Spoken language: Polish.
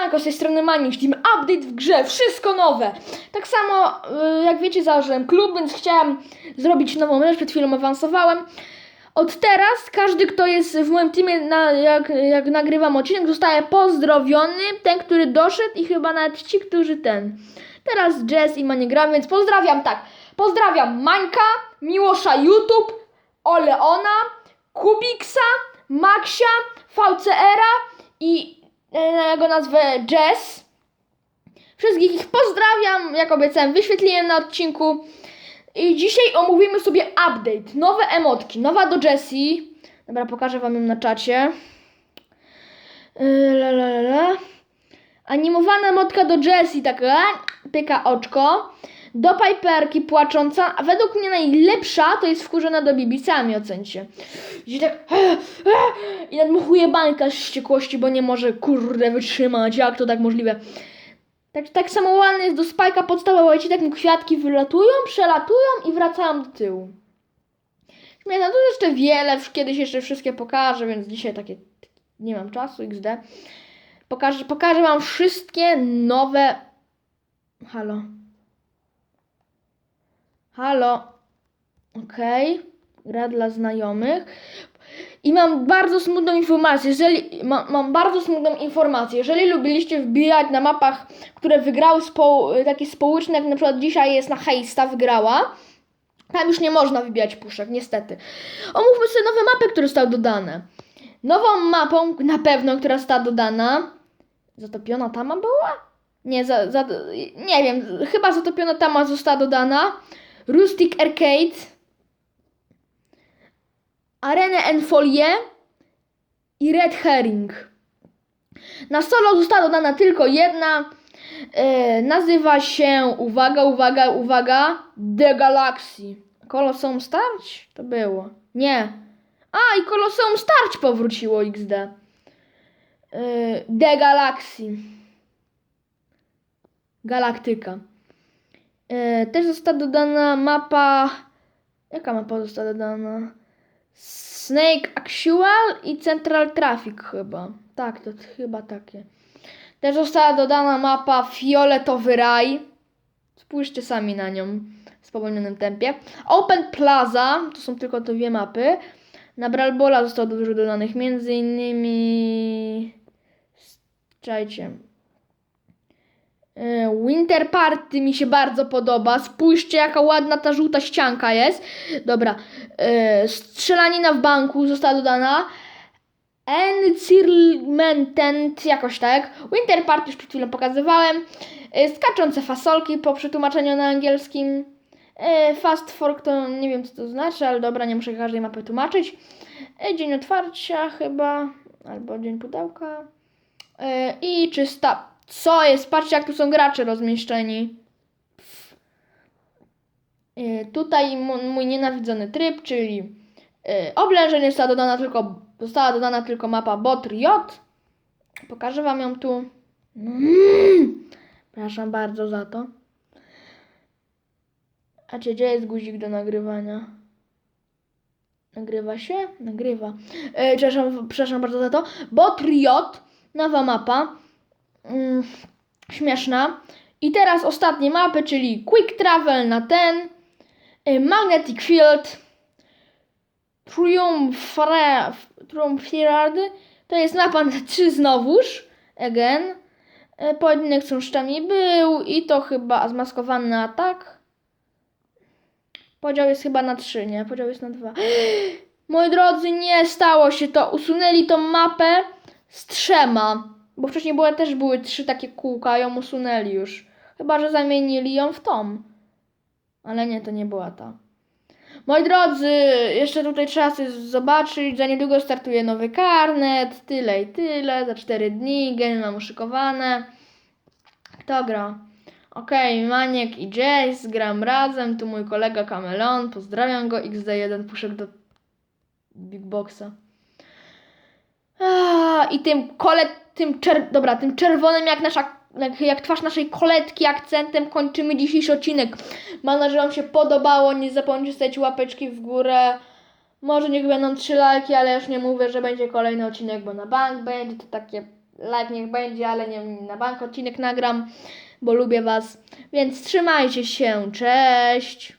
Siemanko, z tej strony Maniusz Team. Update w grze, wszystko nowe. Tak samo, y, jak wiecie, założyłem klub, więc chciałem zrobić nową rzecz, przed chwilą awansowałem. Od teraz każdy, kto jest w moim teamie, na, jak, jak nagrywam odcinek, zostaje pozdrowiony. Ten, który doszedł i chyba nawet ci, którzy ten. Teraz Jazz i Manie gra, więc pozdrawiam tak. Pozdrawiam Mańka, Miłosza YouTube, Oleona, Kubiksa, Maxia, VCR-a i e, jego nazwę Jazz. Wszystkich ich pozdrawiam, jak obiecałem, wyświetliłem na odcinku. I dzisiaj omówimy sobie update, nowe emotki, nowa do Jessie. Dobra, pokażę wam ją na czacie. Yy, La, la, la, la. Animowana emotka do Jessie, taka pyka oczko. Do Piperki płacząca, a według mnie najlepsza to jest wkurzona do Bibi, sami ocencie. Gdzie tak i nadmuchuje bańka z wściekłości, bo nie może kurde wytrzymać, jak to tak możliwe. Tak, tak samo ładny jest do spajka podstawowej, ci tak mu kwiatki wylatują, przelatują i wracają do tyłu. Śmieszne, tu jeszcze wiele, kiedyś jeszcze wszystkie pokażę, więc dzisiaj takie nie mam czasu, XD. Pokażę, pokażę wam wszystkie nowe... Halo. Halo. Okej. Gra dla znajomych. I mam bardzo smutną informację, jeżeli ma, mam bardzo smutną informację, jeżeli lubiliście wbijać na mapach, które wygrały spo, takie społeczne, jak na przykład dzisiaj jest na Hejsta wygrała, tam już nie można wybijać puszek, niestety. Omówmy sobie nowe mapy, które zostały dodane. Nową mapą, na pewno, która została dodana, zatopiona tama była? Nie, za, za, nie wiem, chyba zatopiona tama została dodana. Rustic Arcade, Arenę Enfolie i Red Herring. Na solo została dodana tylko jedna. E, nazywa się, uwaga, uwaga, uwaga, The Galaxy. Koloseum Starć? To było. Nie. A, i Koloseum Starć powróciło XD. E, The Galaxy. Galaktyka. E, też została dodana mapa. Jaka mapa została dodana? Snake Actual i Central Traffic chyba. Tak, to chyba takie. Też została dodana mapa Fioletowy Raj. Spójrzcie sami na nią w spowolnionym tempie. Open Plaza, to są tylko te dwie mapy. Na Bralbola zostało dużo dodanych, między innymi... Czajcie. E, Winter Party mi się bardzo podoba. Spójrzcie, jaka ładna ta żółta ścianka jest. Dobra. E, Strzelanina w banku została dodana. Encirmentent, jakoś tak. Winter Party już przed chwilą pokazywałem. E, Skaczące fasolki po przetłumaczeniu na angielskim. Fast fork to nie wiem co to znaczy, ale dobra, nie muszę każdej mapy tłumaczyć. Dzień otwarcia chyba, albo dzień pudełka. I czysta. Co jest? Patrzcie, jak tu są gracze rozmieszczeni. E, Tutaj mój nienawidzony tryb, czyli e, oblężenie została dodana tylko, została dodana tylko mapa Bot J. Pokażę wam ją tu. Mm. Przepraszam bardzo za to. A czy gdzie jest guzik do nagrywania? Nagrywa się? Nagrywa. E, przepraszam, przepraszam bardzo za to. Bot J. Nowa mapa. Mm, śmieszna. I teraz ostatnie mapy, czyli Quick Travel na ten, y, Magnetic Field, Triumphirard, to jest mapa na 3 znowuż, again. Y, Pojedynek z był i to chyba zmaskowany atak. Podział jest chyba na 3, nie? Podział jest na 2. Moi drodzy, nie stało się to. Usunęli tą mapę z trzema. Bo wcześniej były, też były trzy takie kółka, ją usunęli już. Chyba, że zamienili ją w tą. Ale nie, to nie była ta. Moi drodzy, jeszcze tutaj trzeba sobie zobaczyć. Za niedługo startuje nowy karnet. Tyle i tyle. Za 4 dni. Geny mam uszykowane. Kto gra? Okej, Maniek i Jace. Gram razem. Tu mój kolega Kamelon. Pozdrawiam go. XD1 puszek do Big Boxa. I tym kole, tym czer, dobra, tym czerwonym jak nasza, jak, jak twarz naszej koletki akcentem kończymy dzisiejszy odcinek. Mam nadzieję, że Wam się podobało. Nie zapomnijcie stawić łapeczki w górę. Może niech będą trzy lajki, ale już nie mówię, że będzie kolejny odcinek, bo na bank będzie to takie live niech będzie, ale nie na bank odcinek nagram, bo lubię Was. Więc trzymajcie się, cześć!